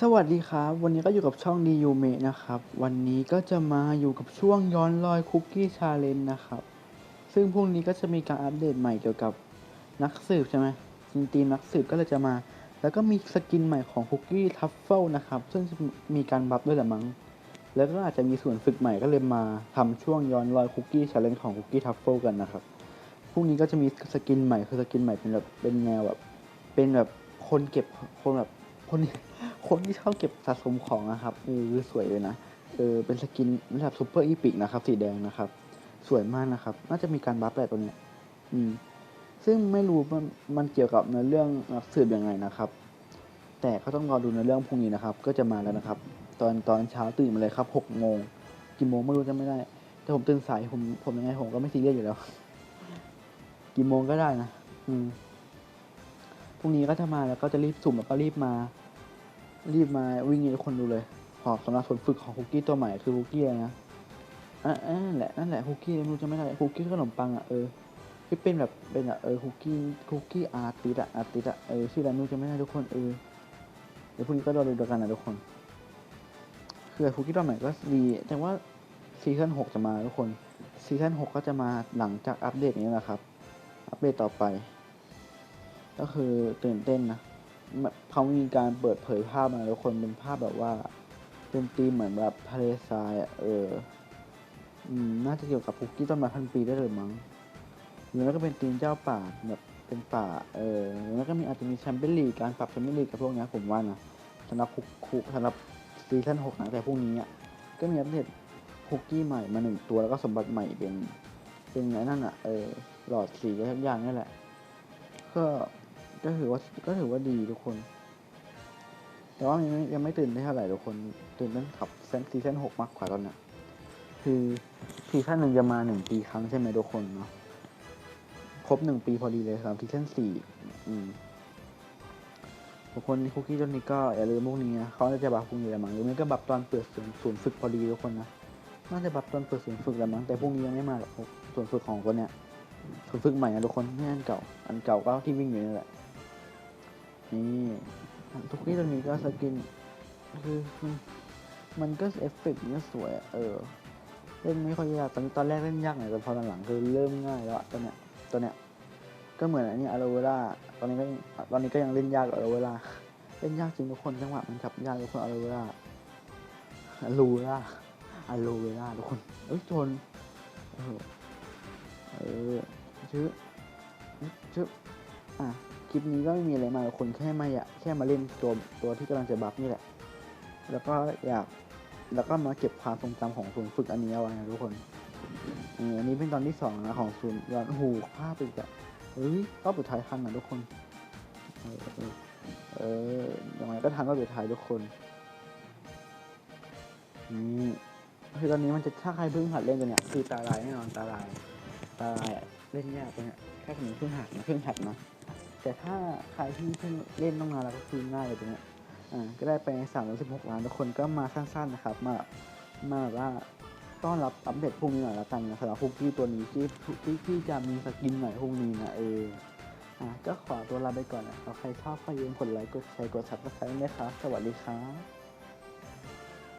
สวัสดีครับ วันนี้ก็อยู่กับช่องดียูเมนะครับ วันนี้ก็จะมาอยู่กับช่วงย้อนรอยคุกกี้ชาเลนจ์นะครับ ซึ่งพรุ่งนี้ก็จะมีการอัปเดตใหม่เกี่ยวกับนักสืบใช่ไหมจริงทีมนักสืบก็เลยจะมา แล้วก็มีสกินใหม่ของคุกกี้ทัฟเฟิลนะครับ ซึ่งมีการบัฟด้วยแหละมั้ง แล้วก็อาจจะมีส่วนฝึกใหม่ก็เลยมาทำช่วงย้อนรอยคุกกี้ชาเลนจ์ของคุกกี้ทัฟเฟิลกันนะครับ พรุ่งนี้ก็จะมีสกินใหม่คือสกินใหม่เป็นแบบเป็นแนวแบบเป็นแบบคนเก็บคนแบบคนคนที่ชอบเก็บสะสมของนะครับเออสวยเลยนะเออเป็นสกินระดับซูเปอร์อีพิกนะครับสีแดงนะครับ สวยมากนะครับ น่าจะมีการบัฟแหละตัวเนี้ยอืมซึ่งไม่รู้มันมันเกี่ยวกับในเรื่องสืบยังไงนะครับ แต่ก็ต้องรอดูในเรื่องพรุ่งนี้นะครับ ก็จะมาแล้วนะครับ ตอนตอนเช้าตื่นมาเลยครับหกโมงกี่โมงไม่รู้จะไม่ได้ แต่ผมตื่นสายผมผมยังไงผมก็ไม่ซีเรียสอยู่แล้ว กี่โมงก็ได้นะ อืมพรุ่งนี้ก็จะมาแล้วก็จะรีบสุ่มแล้วก็รีบมา รีบมาวิ่งให้ทุกคนดูเลย ขอสำหรับผลฝึกของคุกกี้ตัวใหม่คือคุกกี้อะไรนะอะนั่นแหละนั่นแหละคุกกี้ไม่รู้จะไม่ได้คุกกี้ขนมปังอะเออที่เป็นแบบเป็นอะเออคุกกี้คุกกี้อาร์ติสอะอาร์ติสอะเออชื่ออะไรไม่รู้จะไม่ได้ทุกคนเออเดี๋ยวพรุ่งนี้ก็รอดูด้วยกันนะทุกคนคือคุกกี้ตัวใหม่ก็ดีแต่ว่าซีซั่นหกจะมาทุกคนซีซั่นหกก็จะมาหลังจากอัปเดตนี้แหละครับ อัปเดตต่อไป ก็คือตื่นเต้นนะเขามีการเปิดเผยภาพมาแล้วคนเป็นภาพแบบว่า เป็นธีมเหมือนแบบทะเลทรายเออน่าจะเกี่ยวกับคุกกี้ต้นไม้พันปีได้เลยมั้งหรือแล้วก็เป็นธีมเจ้าป่าแบบเป็นป่า เออแล้วก็มีอาจจะมีแชมเปี้ยนลีกการปรับแชมเปี้ยนลีกกับพวกนี้ผมว่านะสำหรับคุกคุกสำหรับซีซั่นหกนะแต่พวกนี้อะก็มีอัปเดตคุกกี้ใหม่มาหนึ่งตัวแล้วก็สมบัติใหม่เป็น เป็นไงนั่นอะเออหลอดสีอะไรทุกอย่างนี่แหละ ก็ก็ถือว่าก็ถือว่าดีทุกคน แต่ว่ายังไม่ยังไม่ตื่นได้เท่าไหร่ทุกคน ตื่นเต้นขับซีซีซั่นหกมากกว่าตอนเนี้ยคือซีซั่นหนึ่งจะมาหนึ่งปีครั้งใช่ไหมทุกคนเนาะครบหนึ่งปีพอดีเลยสำหรับซีซั่นสี่อืมทุกคนคุกกี้ตัวนี้ก็อย่าลืมพวกนี้นะเขาจะบัฟพวกนี้แหละมั้งหรือไม่ก็บัฟตอนเปิดศูนย์ศูนย์ฝึกพอดีทุกคนนะ น่าจะบัฟตอนเปิดศูนย์ฝึกแหละมั้งแต่พวกนี้ยังไม่มาหรอกศูนย์ฝึกของคนเนี้ยศูนย์ฝึกใหม่นะทุกคนไม่อันเก่า อันเก่าก็ที่วิ่งอยู่นี่แหละนี่ทุกที่ตรงนี้ก็สกินคือมันก็เอฟเฟกต์มันก็สวยเออเล่นไม่ค่อยยากตอนตอนแรกเล่นยากหน่อยแต่พอตอนหลังคือเริ่มง่ายแล้วตัวเนี้ยตัวเนี้ยก็เหมือนอันนี้อาราเวล่าตอนนี้ก็ตอนนี้ก็ยังเล่นยากกว่าอาราเวล่าเล่นยากจริงทุกคนจังหวะมันจับยากทุกคนอาราเวล่าอารูล่า อารูเวล่าทุกคน เอ้ยชนเออเชื่อชื่ออะ คลิปนี้ก็ไม่มีอะไรมากคนแค่มาอยากแค่มาเล่นตัวตัวที่กำลังจะบัฟนี่แหละ แล้วก็อยาก แล้วก็มาเก็บความทรงจำของศูนย์ฝึกอันนี้เอาไว้นะทุกคนอันนี้เป็นตอนที่สองนะของศูนย์ย้อนหูภาพอีกอะเฮ้ยรอบสุดท้ายทันนะทุกคน เออเออเออยังไงก็ทันรอบสุดท้ายทุกคนนี่ คือตอนนี้มันจะถ้าใครเพิ่งหัดเล่นกันเนี่ยคือตาลายแน่นอนตาลายตาลายเล่นยากไปเนี่ยแค่สมมติเพิ่งหัดนะเพิ่งหัดนะแต่ถ้าใครที่เพิ่งเล่นต้องนาแล้วก็คือง่ายเลยตรงเนี้ยอ่าก็ได้ไปสามร้อยสิบหกล้านทุกคนก็มาสั้นๆนะครับ มามาแบบว่าต้อนรับอัปเดตพรุ่งนี้หน่อยละกันนะสำหรับคุกกี้ตัวนี้ที่ที่ที่จะมีสกินใหม่พรุ่งนี้นะเอออะก็ขอตัวลาไปก่อนนะใครชอบก็อย่าลืมกดไลค์กดแชร์กดซับสไครต์ด้วยครับ สวัสดีครับ